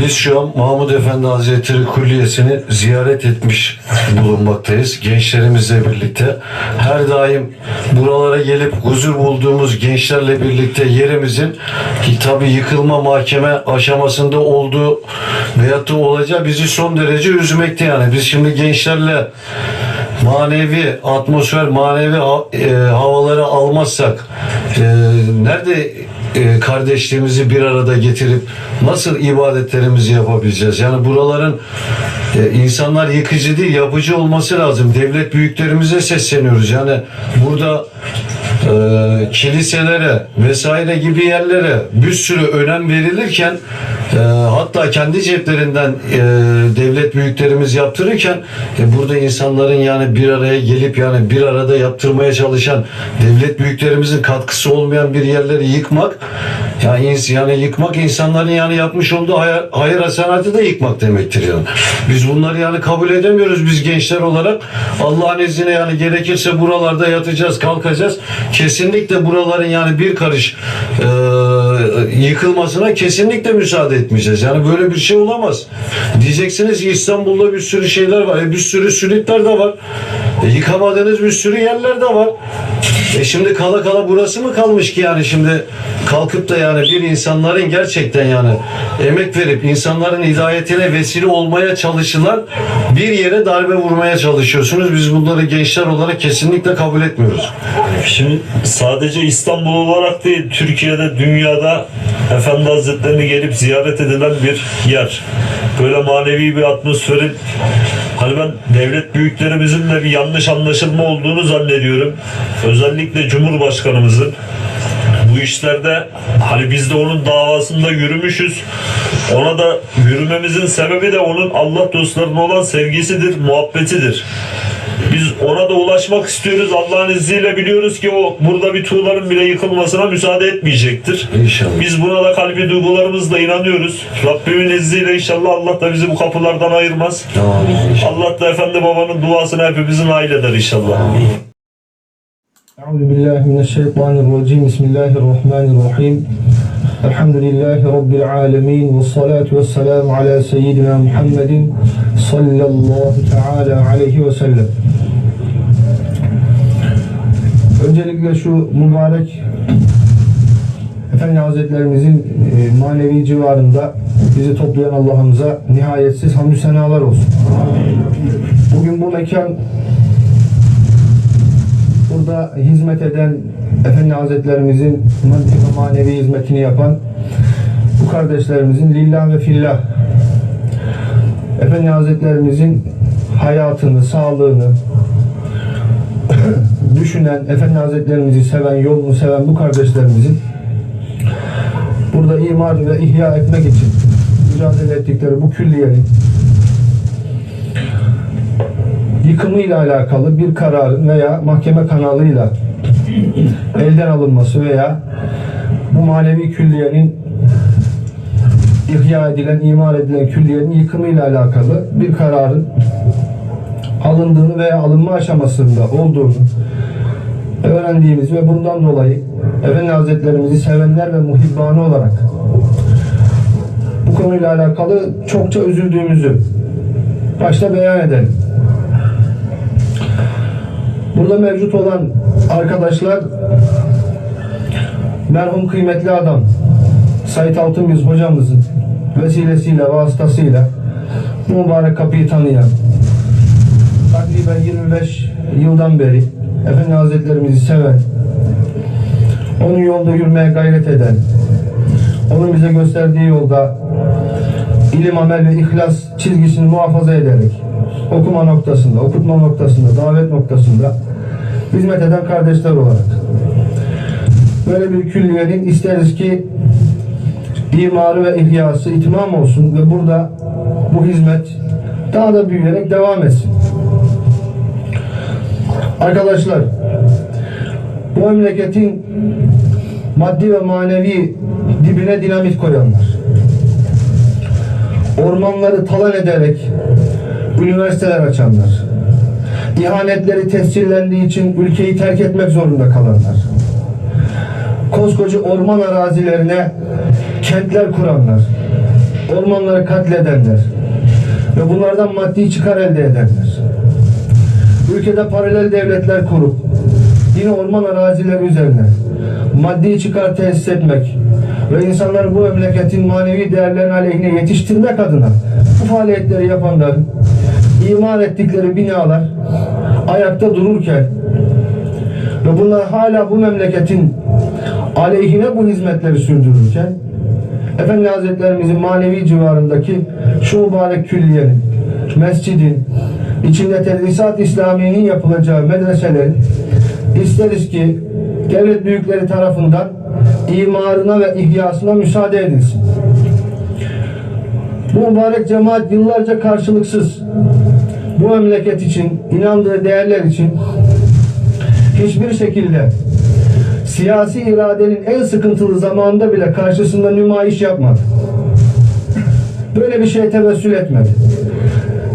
Biz şu an Mahmud Efendi Hazretleri Külliyesi'ni ziyaret etmiş bulunmaktayız. Gençlerimizle birlikte. Her daim buralara gelip huzur bulduğumuz gençlerle birlikte yerimizin tabi yıkılma mahkeme aşamasında olduğu veyahut da olacağı bizi son derece üzmekte yani. Biz şimdi gençlerle manevi atmosfer, manevi e, havaları almazsak e, nerede e, kardeşliğimizi bir arada getirip nasıl ibadetlerimizi yapabileceğiz? Yani buraların e, insanlar yıkıcı değil, yapıcı olması lazım. Devlet büyüklerimize sesleniyoruz. Yani burada e, kiliselere vesaire gibi yerlere bir sürü önem verilirken e, hatta kendi ceplerinden e, devlet büyüklerimiz yaptırırken e, burada insanların yani bir araya gelip yani bir arada yaptırmaya çalışan devlet büyüklerimizin katkısı olmayan bir yerleri yıkmak yani, yani yıkmak insanların yani yapmış olduğu hayır, hasenatı da yıkmak demektir yani. Biz bunları yani kabul edemiyoruz biz gençler olarak. Allah'ın izniyle yani gerekirse buralarda yatacağız, kalkacağız. Kesinlikle buraların yani bir karış e, yıkılmasına kesinlikle müsaade etmeyeceğiz. Yani böyle bir şey olamaz. Diyeceksiniz ki İstanbul'da bir sürü şeyler var. E, bir sürü sülitler de var. E, yıkamadığınız bir sürü yerler de var. E şimdi kala kala burası mı kalmış ki yani şimdi kalkıp da yani bir insanların gerçekten yani emek verip insanların hidayetine vesile olmaya çalışılan bir yere darbe vurmaya çalışıyorsunuz. Biz bunları gençler olarak kesinlikle kabul etmiyoruz. Şimdi sadece İstanbul olarak değil, Türkiye'de, dünyada Efendi Hazretlerini gelip ziyaret edilen bir yer. Böyle manevi bir atmosferin hani ben devlet büyüklerimizin de bir yanlış anlaşılma olduğunu zannediyorum. Özellikle Cumhurbaşkanımızın bu işlerde hani biz de onun davasında yürümüşüz. Ona da yürümemizin sebebi de onun Allah dostlarına olan sevgisidir, muhabbetidir. Biz ona da ulaşmak istiyoruz. Allah'ın izniyle biliyoruz ki o burada bir tuğların bile yıkılmasına müsaade etmeyecektir. İnşallah. Biz buna da kalbi duygularımızla inanıyoruz. Rabbimin izniyle inşallah Allah da bizi bu kapılardan ayırmaz. Tamam. Allah da Efendi Baba'nın duasını hepimizin nail eder inşallah. أعوذ بالله من الشيطان الرجيم بسم الله الرحمن الرحيم الحمد لله رب العالمين والصلاة والسلام على سيدنا محمد صلى الله تعالى عليه وسلم Öncelikle şu mübarek Efendi Hazretlerimizin e, manevi civarında bizi toplayan Allah'ımıza nihayetsiz hamdü senalar olsun. Bugün bu mekan burada hizmet eden Efendi Hazretlerimizin maddi ve manevi hizmetini yapan bu kardeşlerimizin lillah ve fillah Efendi Hazretlerimizin hayatını, sağlığını düşünen, Efendi Hazretlerimizi seven, yolunu seven bu kardeşlerimizin burada imar ve ihya etmek için mücadele ettikleri bu külliyenin yıkımıyla alakalı bir kararın veya mahkeme kanalıyla elden alınması veya bu manevi külliyenin ihya edilen, imar edilen külliyenin yıkımıyla alakalı bir kararın alındığını veya alınma aşamasında olduğunu öğrendiğimiz ve bundan dolayı Efendi Hazretlerimizi sevenler ve muhibbanı olarak bu konuyla alakalı çokça üzüldüğümüzü başta beyan edelim. Burada mevcut olan arkadaşlar merhum kıymetli adam Sait Altınbiz hocamızın vesilesiyle, vasıtasıyla bu mübarek kapıyı tanıyan takriben 25 yıldan beri Efendi Hazretlerimizi seven onun yolda yürümeye gayret eden onun bize gösterdiği yolda ilim, amel ve ihlas çizgisini muhafaza ederek okuma noktasında, okutma noktasında, davet noktasında hizmet eden kardeşler olarak böyle bir külliyenin isteriz ki imarı ve ihyası itimam olsun ve burada bu hizmet daha da büyüyerek devam etsin. Arkadaşlar bu memleketin maddi ve manevi dibine dinamit koyanlar ormanları talan ederek üniversiteler açanlar, ihanetleri tescillendiği için ülkeyi terk etmek zorunda kalanlar, koskoca orman arazilerine kentler kuranlar, ormanları katledenler ve bunlardan maddi çıkar elde edenler, ülkede paralel devletler kurup yine orman arazileri üzerine maddi çıkar tesis etmek ve insanları bu memleketin manevi değerlerinin aleyhine yetiştirmek adına bu faaliyetleri yapanların imar ettikleri binalar ayakta dururken ve bunlar hala bu memleketin aleyhine bu hizmetleri sürdürürken Efendi Hazretlerimizin manevi civarındaki şu mübarek külliyenin, mescidin, içinde tedrisat İslamiye'nin yapılacağı medreselerin isteriz ki devlet büyükleri tarafından imarına ve ihyasına müsaade edilsin. Bu mübarek cemaat yıllarca karşılıksız bu memleket için, inandığı değerler için hiçbir şekilde siyasi iradenin en sıkıntılı zamanında bile karşısında nümayiş yapmadı. Böyle bir şeye tevessül etmedi.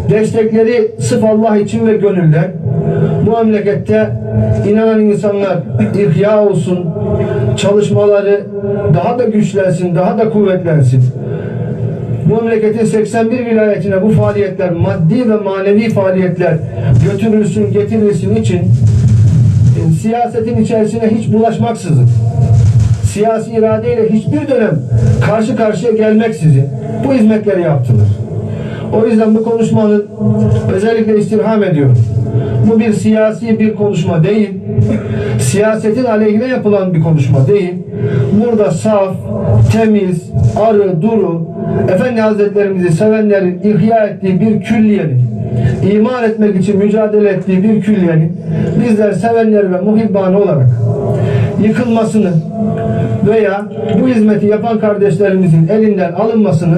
Destekleri sırf Allah için ve gönülden bu memlekette inanan insanlar ihya olsun, çalışmaları daha da güçlensin, daha da kuvvetlensin. Bu memleketin 81 vilayetine bu faaliyetler, maddi ve manevi faaliyetler götürülsün, getirilsin için e, siyasetin içerisine hiç bulaşmaksızın, siyasi iradeyle hiçbir dönem karşı karşıya gelmeksizin bu hizmetleri yaptılar. O yüzden bu konuşmanın özellikle istirham ediyorum. Bu bir siyasi bir konuşma değil, siyasetin aleyhine yapılan bir konuşma değil. Burada saf, temiz, arı, duru, Efendi Hazretlerimizi sevenlerin ihya ettiği bir külliyenin, imar etmek için mücadele ettiği bir külliyenin bizler sevenler ve muhibbanı olarak yıkılmasını veya bu hizmeti yapan kardeşlerimizin elinden alınmasını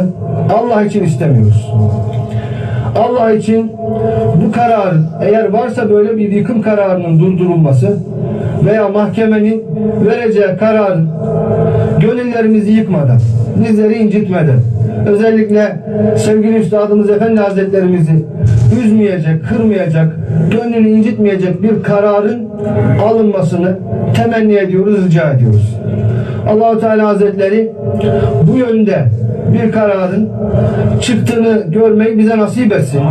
Allah için istemiyoruz. Allah için bu kararın eğer varsa böyle bir yıkım kararının durdurulması veya mahkemenin vereceği kararın gönüllerimizi yıkmadan, bizleri incitmeden, özellikle sevgili Üstadımız Efendi Hazretlerimizi üzmeyecek, kırmayacak, gönlünü incitmeyecek bir kararın alınmasını temenni ediyoruz, rica ediyoruz. Allahu Teala Hazretleri bu yönde bir kararın çıktığını görmeyi bize nasip etsin.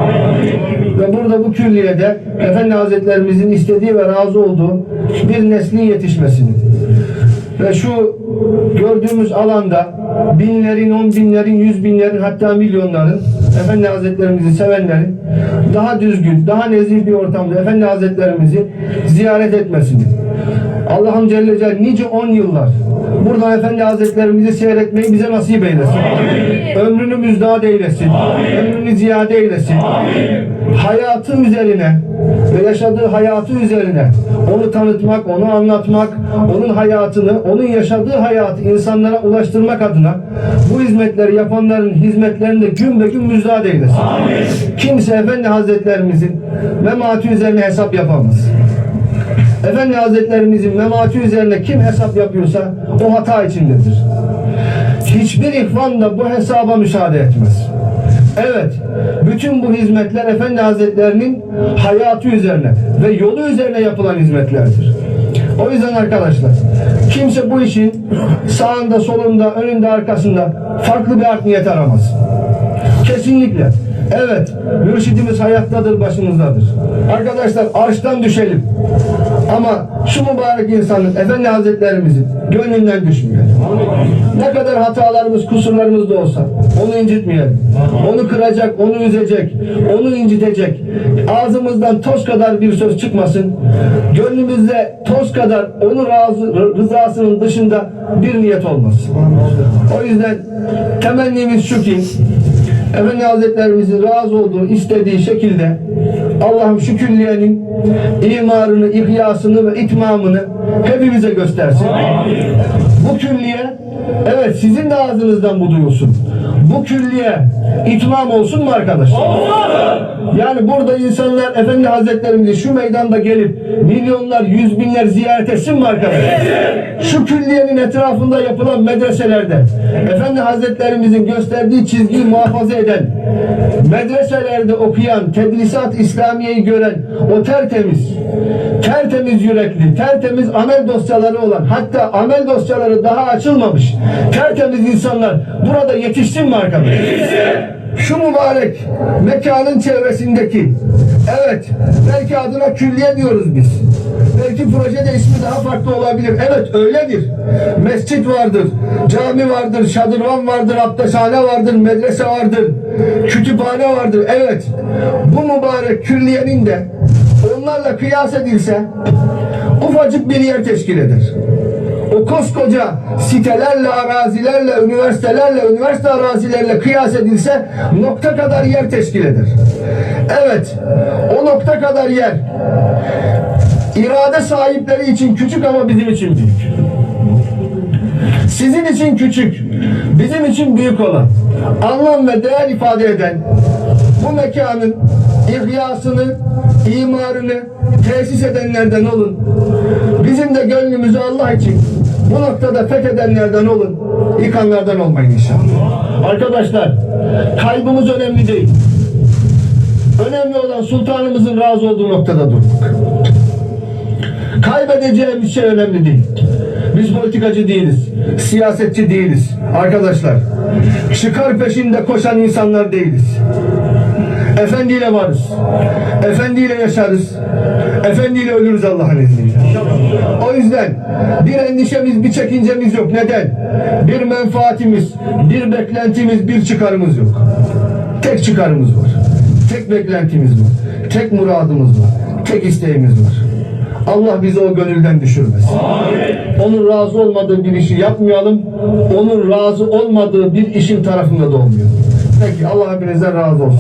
Ve burada bu külliyede Efendi Hazretlerimizin istediği ve razı olduğu bir neslin yetişmesini ve şu gördüğümüz alanda binlerin, on binlerin, yüz binlerin hatta milyonların Efendi Hazretlerimizi sevenlerin daha düzgün, daha nezih bir ortamda Efendi Hazretlerimizi ziyaret etmesini Allah'ım Celle Celle nice on yıllar buradan Efendi Hazretlerimizi seyretmeyi bize nasip eylesin. Ömrünü müjdat eylesin. Ömrünü ziyade eylesin. Hayatı üzerine ve yaşadığı hayatı üzerine onu tanıtmak, onu anlatmak, onun hayatını, onun yaşadığı hayatı insanlara ulaştırmak adına bu hizmetleri yapanların hizmetlerini de gün be gün müjdat eylesin. Kimse Efendi Hazretlerimizin memati üzerine hesap yapamaz. Efendi Hazretlerimizin memati üzerine kim hesap yapıyorsa o hata içindedir. Hiçbir ihvan da bu hesaba müsaade etmez. Evet, bütün bu hizmetler Efendi Hazretlerinin hayatı üzerine ve yolu üzerine yapılan hizmetlerdir. O yüzden arkadaşlar, kimse bu işin sağında, solunda, önünde, arkasında farklı bir art niyet aramaz. Kesinlikle. Evet, mürşidimiz hayattadır, başımızdadır. Arkadaşlar arştan düşelim. Ama şu mübarek insanın, Efendi Hazretlerimizin gönlünden düşmeyelim. Ne kadar hatalarımız, kusurlarımız da olsa onu incitmeyelim. Onu kıracak, onu üzecek, onu incitecek. Ağzımızdan toz kadar bir söz çıkmasın. Gönlümüzde toz kadar onun razı, rızasının dışında bir niyet olmasın. O yüzden temennimiz şu ki Efendi Hazretlerimizin razı olduğu, istediği şekilde Allah'ım şu külliyenin imarını, ihyasını ve itmamını hepimize göstersin. Bu külliye, evet sizin de ağzınızdan bu duyulsun. Bu külliye itmam olsun mu arkadaşlar? Yani burada insanlar Efendi Hazretlerimizi şu meydanda gelip milyonlar, yüz binler ziyaret etsin mi arkadaşlar? Şu külliyenin etrafında yapılan medreselerde Efendi Hazretlerimizin gösterdiği çizgiyi muhafaza eden medreselerde okuyan, tedrisat İslamiye'yi gören o tertemiz, tertemiz yürekli, tertemiz amel dosyaları olan hatta amel dosyaları daha açılmamış yetişmiş tertemiz insanlar burada yetişsin mi arkadaş? Şu mübarek mekanın çevresindeki evet belki adına külliye diyoruz biz. Belki projede ismi daha farklı olabilir. Evet öyledir. Mescit vardır, cami vardır, şadırvan vardır, abdesthane vardır, medrese vardır, kütüphane vardır. Evet bu mübarek külliyenin de onlarla kıyas edilse ufacık bir yer teşkil eder. O koskoca sitelerle, arazilerle, üniversitelerle, üniversite arazilerle kıyas edilse nokta kadar yer teşkil eder. Evet, o nokta kadar yer irade sahipleri için küçük ama bizim için büyük. Sizin için küçük, bizim için büyük olan, anlam ve değer ifade eden bu mekanın ihyasını, imarını tesis edenlerden olun. Bizim de gönlümüzü Allah için bu noktada fethedenlerden olun. Yıkanlardan olmayın inşallah. Arkadaşlar, kaybımız önemli değil. Önemli olan sultanımızın razı olduğu noktada durmak. Kaybedeceğimiz şey önemli değil. Biz politikacı değiliz. Siyasetçi değiliz. Arkadaşlar, çıkar peşinde koşan insanlar değiliz. Efendiyle varız. Efendiyle yaşarız. Efendiyle ölürüz Allah'ın izniyle. O yüzden bir endişemiz, bir çekincemiz yok. Neden? Bir menfaatimiz, bir beklentimiz, bir çıkarımız yok. Tek çıkarımız var. Tek beklentimiz var. Tek muradımız var. Tek isteğimiz var. Allah bizi o gönülden düşürmesin. Onun razı olmadığı bir işi yapmayalım. Onun razı olmadığı bir işin tarafında da olmayalım. Peki Allah hepinizden razı olsun.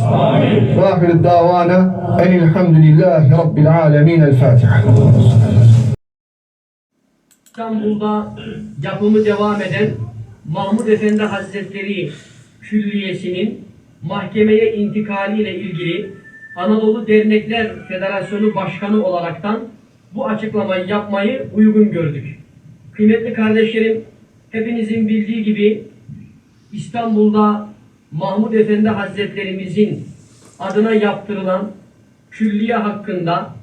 Ve ahiru davana enilhamdülillahi rabbil alemin. El Fatiha. İstanbul'da yapımı devam eden Mahmud Efendi Hazretleri Külliyesi'nin mahkemeye intikaliyle ilgili Anadolu Dernekler Federasyonu Başkanı olaraktan bu açıklamayı yapmayı uygun gördük. Kıymetli kardeşlerim, hepinizin bildiği gibi İstanbul'da Mahmud Efendi Hazretlerimizin adına yaptırılan külliye hakkında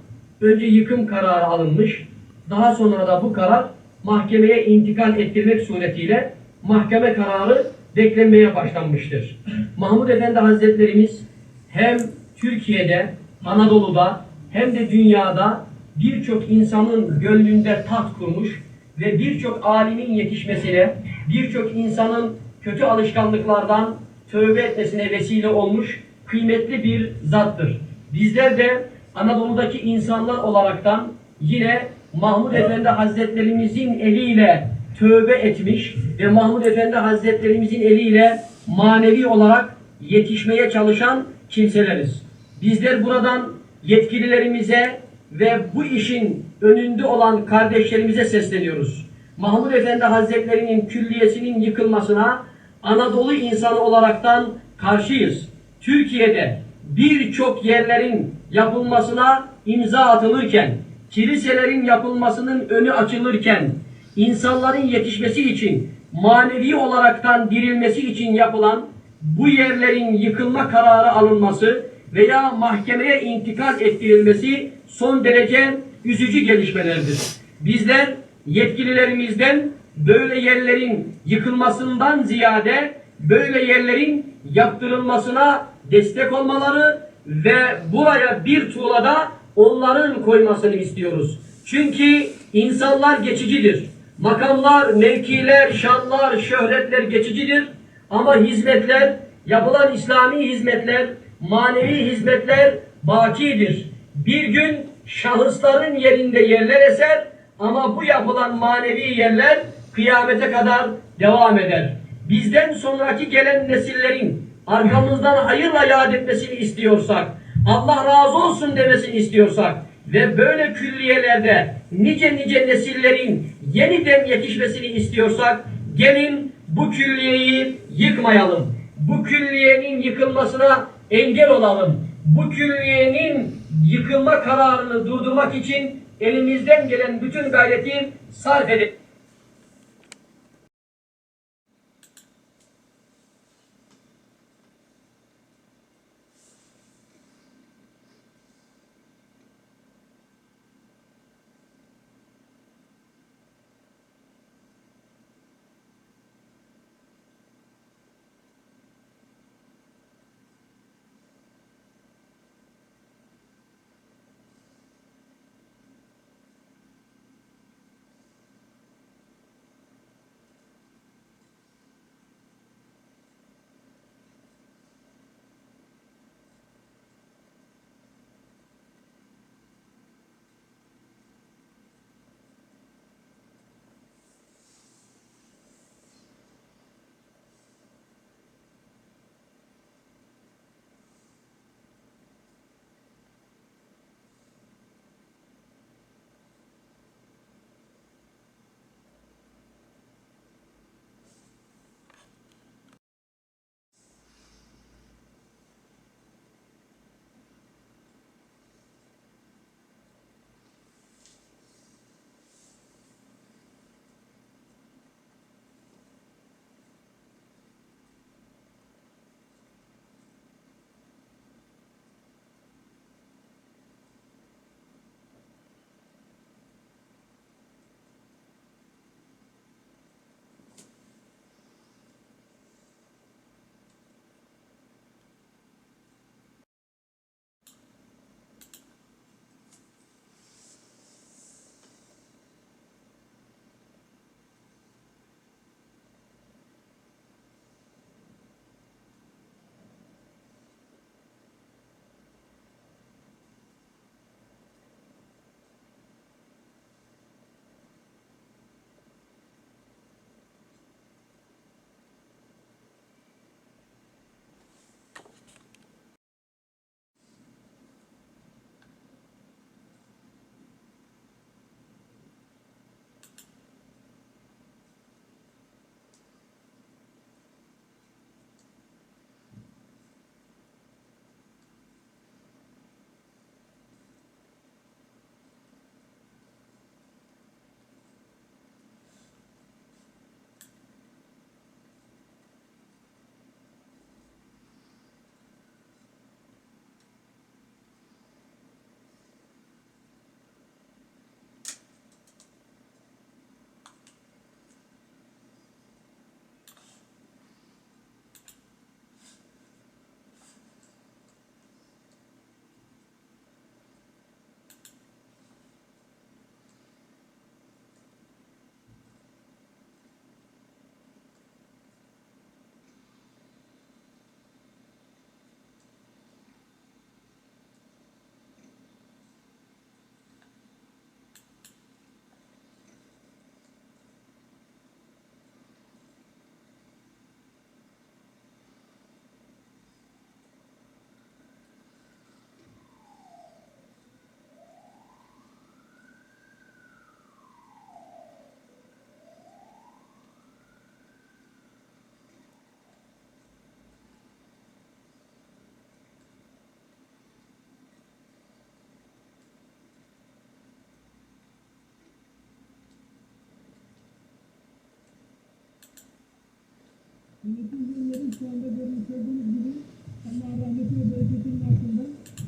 önce yıkım kararı alınmış, daha sonra da bu karar mahkemeye intikal ettirmek suretiyle mahkeme kararı beklenmeye başlanmıştır. Mahmud Efendi Hazretlerimiz hem Türkiye'de, Anadolu'da hem de dünyada birçok insanın gönlünde taht kurmuş ve birçok alimin yetişmesine, birçok insanın kötü alışkanlıklardan tövbe etmesine vesile olmuş kıymetli bir zattır. Bizler de Anadolu'daki insanlar olaraktan yine Mahmud Efendi Hazretlerimizin eliyle tövbe etmiş ve Mahmud Efendi Hazretlerimizin eliyle manevi olarak yetişmeye çalışan kimseleriz. Bizler buradan yetkililerimize ve bu işin önünde olan kardeşlerimize sesleniyoruz. Mahmud Efendi Hazretlerinin külliyesinin yıkılmasına Anadolu insanı olaraktan karşıyız. Türkiye'de birçok yerlerin yapılmasına imza atılırken, kiliselerin yapılmasının önü açılırken, insanların yetişmesi için, manevi olaraktan dirilmesi için yapılan bu yerlerin yıkılma kararı alınması veya mahkemeye intikal ettirilmesi son derece üzücü gelişmelerdir. Bizler yetkililerimizden böyle yerlerin yıkılmasından ziyade böyle yerlerin yaptırılmasına destek olmaları ve buraya bir tuğlada onların koymasını istiyoruz. Çünkü insanlar geçicidir. Makamlar, mevkiler, şanlar, şöhretler geçicidir. Ama hizmetler, yapılan İslami hizmetler, manevi hizmetler bakidir. Bir gün şahısların yerinde yerler eser ama bu yapılan manevi yerler kıyamete kadar devam eder. Bizden sonraki gelen nesillerin arkamızdan hayırla yad etmesini istiyorsak, Allah razı olsun demesini istiyorsak ve böyle külliyelerde nice nice nesillerin yeniden yetişmesini istiyorsak gelin bu külliyeyi yıkmayalım. Bu külliyenin yıkılmasına engel olalım. Bu külliyenin yıkılma kararını durdurmak için elimizden gelen bütün gayreti sarf edelim.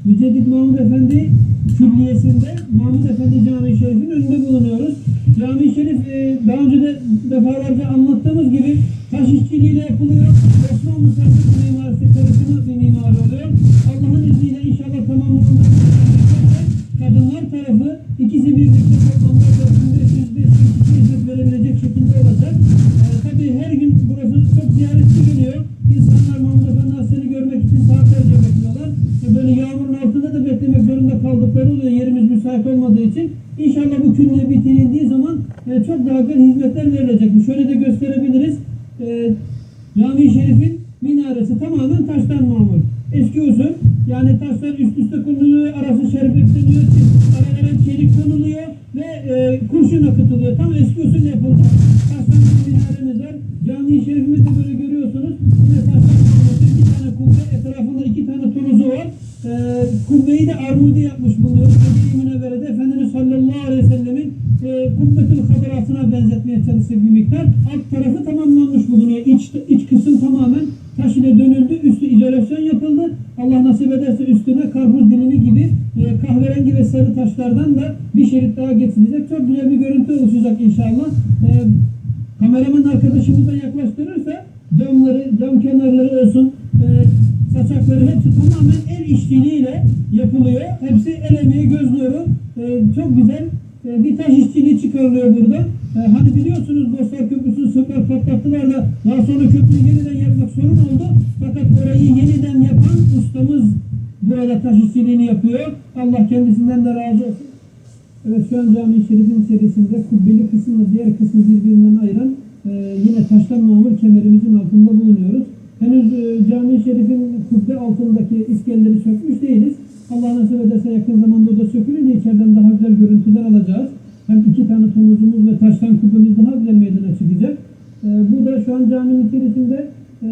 Müceddit Mahmud Efendi Külliyesi'nde Mahmud Efendi Camii Şerif'in önünde bulunuyoruz. Cami-i Şerif e, daha önce de defalarca anlattığımız gibi taş işçiliğiyle yapılıyor. Osmanlı Selçuklu mimarisi karışımı bir mimari oluyor. Allah'ın izniyle inşallah tamamlanacak. Kadınlar tarafı ikisi birlikte toplamda 4500 kişi hizmet verebilecek şekilde olacak. Olmadığı için. İnşallah bu külliye bitirildiği zaman e, çok daha güzel hizmetler verilecek. Şöyle de gösterebiliriz. Ee, Cami-i Şerif'in minaresi tamamen taştan mamul. Eski usul yani taşlar üst üste konuluyor, arası şerbetleniyor, aralara çelik konuluyor ve e, kurşun akıtılıyor. Tam eski usul yapıldı. Geçilecek. Çok güzel bir görüntü oluşacak inşallah. E, kameraman arkadaşımız da yaklaştırırsa camları, cam kenarları olsun, e, saçakları hepsi tamamen el işçiliğiyle yapılıyor. Hepsi el emeği, göz nuru. E, çok güzel e, bir taş işçiliği çıkarılıyor burada. E, hani biliyorsunuz Bostar Köprüsü'nü söker patlattılar da daha sonra köprüyü yeniden yapmak sorun oldu. Fakat orayı yeniden yapan ustamız burada taş işçiliğini yapıyor. Allah kendisinden de razı olsun. Evet şu an cami-i şerifin içerisinde kubbeli kısımla diğer kısmı birbirinden ayıran e, yine taştan mamur kemerimizin altında bulunuyoruz. Henüz e, cami-i şerifin kubbe altındaki iskelleri sökmüş değiliz. Allah nasip ederse yakın zamanda o da sökülünce içeriden daha güzel görüntüler alacağız. Hem iki tane tonuzumuz ve taştan kubbemiz daha güzel meydana çıkacak. E, bu da şu an caminin içerisinde e,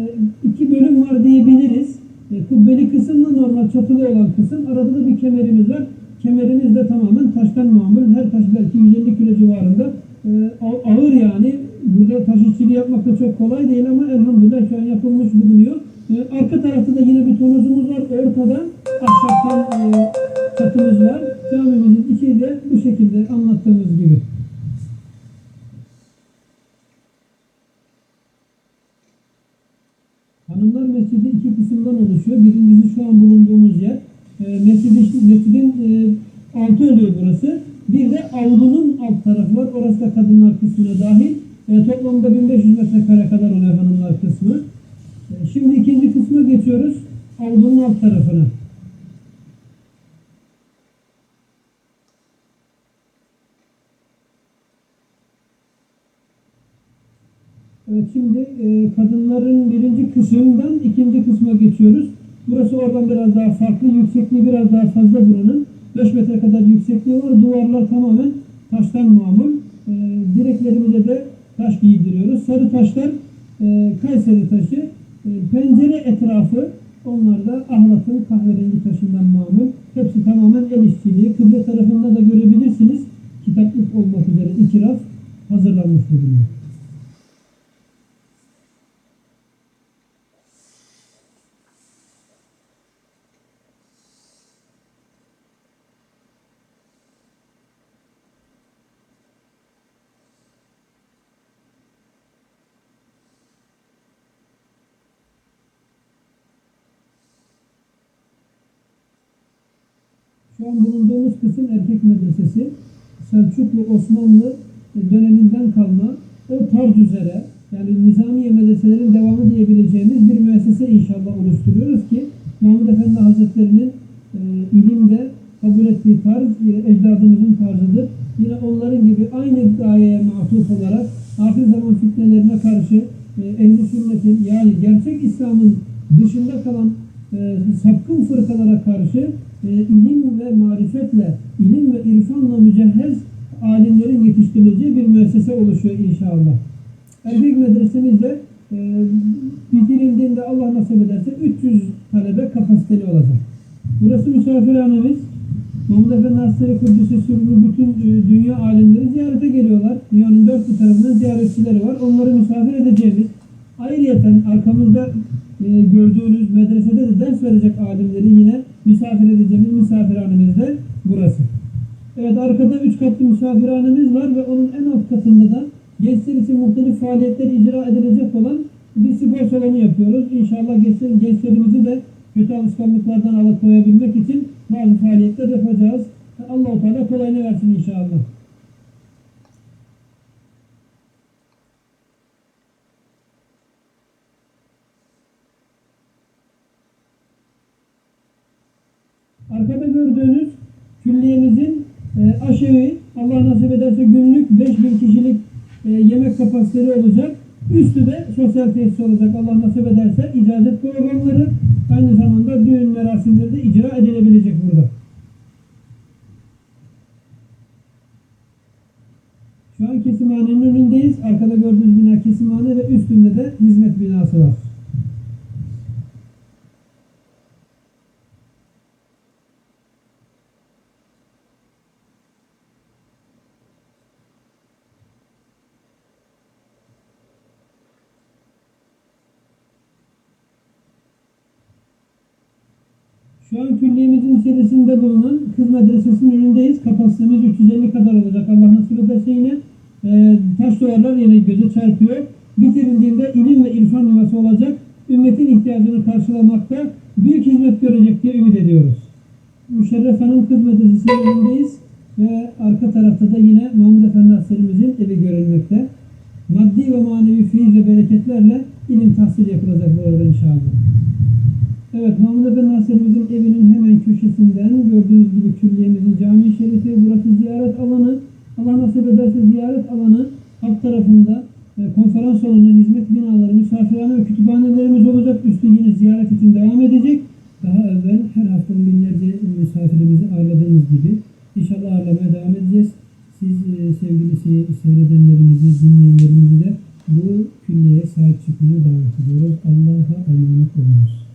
iki bölüm var diyebiliriz. E, kubbeli kısımla normal çatılı olan kısım. Arada da bir kemerimiz var. Kemerimiz de tamamen taştan mamul. Her taş belki 150 kilo civarında. E, a- ağır yani. Burada taş işçiliği yapmak da çok kolay değil ama elhamdülillah şu an yapılmış bulunuyor. E, arka tarafta da yine bir tonozumuz var. Ortada ahşaptan e, çatımız var. Camimizin içi de bu şekilde anlattığımız gibi. Hanımlar Mescidi iki kısımdan oluşuyor. Birincisi şu an bulunduğumuz yer. E, mescidi, mescidin e, altı oluyor burası. Bir de avlunun alt tarafı var. Orası da kadınlar kısmına dahil. E, toplamda 1500 metrekare kadar oluyor hanımlar kısmı. E, şimdi ikinci kısma geçiyoruz. Avlunun alt tarafına. Evet şimdi e, kadınların birinci kısmından ikinci kısma geçiyoruz. Burası oradan biraz daha farklı. Yüksekliği biraz daha fazla buranın. 5 metre kadar yüksekliği var. Duvarlar tamamen taştan mamul. E, direklerimize de taş giydiriyoruz. Sarı taşlar e, Kayseri taşı. E, pencere etrafı onlar da ahlatın kahverengi taşından mamul. Hepsi tamamen el işçiliği. Kıble tarafında da görebilirsiniz. Kitaplık olmak üzere iki raf hazırlanmış bulunuyor. Şu an bulunduğumuz kısım erkek medresesi. Selçuklu Osmanlı döneminden kalma o tarz üzere yani Nizamiye medreselerin devamı diyebileceğimiz bir müessese inşallah oluşturuyoruz ki Mahmud Efendi Hazretleri'nin e, ilimde kabul ettiği tarz e, ecdadımızın tarzıdır. Yine onların gibi aynı gayeye matuf olarak ahir zaman fitnelerine karşı e, ehl-i sünnetin yani gerçek İslam'ın dışında kalan e, sapkın fırkalara karşı e, ilim ve marifetle, ilim ve irfanla mücehhez alimlerin yetiştirileceği bir müessese oluşuyor inşallah. Erkek medresemizde e, bitirildiğinde Allah nasip ederse 300 talebe kapasiteli olacak. Burası misafirhanemiz. Mahmud Efendi Hazretleri Kudüs'e sürülü bütün e, dünya alimleri ziyarete geliyorlar. Dünyanın dört bir tarafından ziyaretçileri var. Onları misafir edeceğimiz, Ayrıyeten arkamızda e, gördüğünüz medresede de ders verecek alimleri yine misafir edeceğimiz misafirhanemiz de burası. Evet arkada üç katlı misafirhanemiz var ve onun en alt katında da gençler için muhtelif faaliyetler icra edilecek olan bir spor salonu yapıyoruz. İnşallah gençler, gençlerimizi de kötü alışkanlıklardan alıkoyabilmek için bazı faaliyetler yapacağız. Allah-u Teala kolayını versin inşallah. Arkada gördüğünüz külliyemizin e, aşevi Allah nasip ederse günlük 5000 kişilik e, yemek kapasiteli olacak. Üstü de sosyal tesis olacak Allah nasip ederse icazet programları aynı zamanda düğün merasimleri de icra edilebilecek burada. Şu an kesimhanenin önündeyiz. Arkada gördüğünüz bina kesimhane ve üstünde de hizmet binası var. Şu an külliyemizin içerisinde bulunan kız medresesinin önündeyiz. Kapasitemiz 350 kadar olacak. Allah nasip ederse yine e, taş duvarlar yine göze çarpıyor. Bitirildiğinde ilim ve irfan yuvası olacak. Ümmetin ihtiyacını karşılamakta büyük hizmet görecek diye ümit ediyoruz. Müşerref Hanım Kız Medresesi'nin önündeyiz. Ve arka tarafta da yine Mahmud Efendi Hasrerimizin evi görülmekte. Maddi ve manevi feyiz ve bereketlerle ilim tahsil yapılacak bu arada inşallah. Evet, Mahmud Efendi Hazretlerimizin evinin hemen köşesinden gördüğünüz gibi külliyemizin cami şerifi, burası ziyaret alanı. Allah nasip ederse ziyaret alanı alt tarafında e, konferans salonu, hizmet binaları, misafirhane ve kütüphanelerimiz olacak. Üstü yine ziyaret için devam edecek. Daha evvel her hafta binlerce misafirimizi ağırladığımız gibi inşallah ağırlamaya devam edeceğiz. Siz e, sevgili se- seyredenlerimizi, dinleyenlerimizi de bu külliyeye sahip çıkmaya davet ediyoruz. Allah'a emanet olunuz.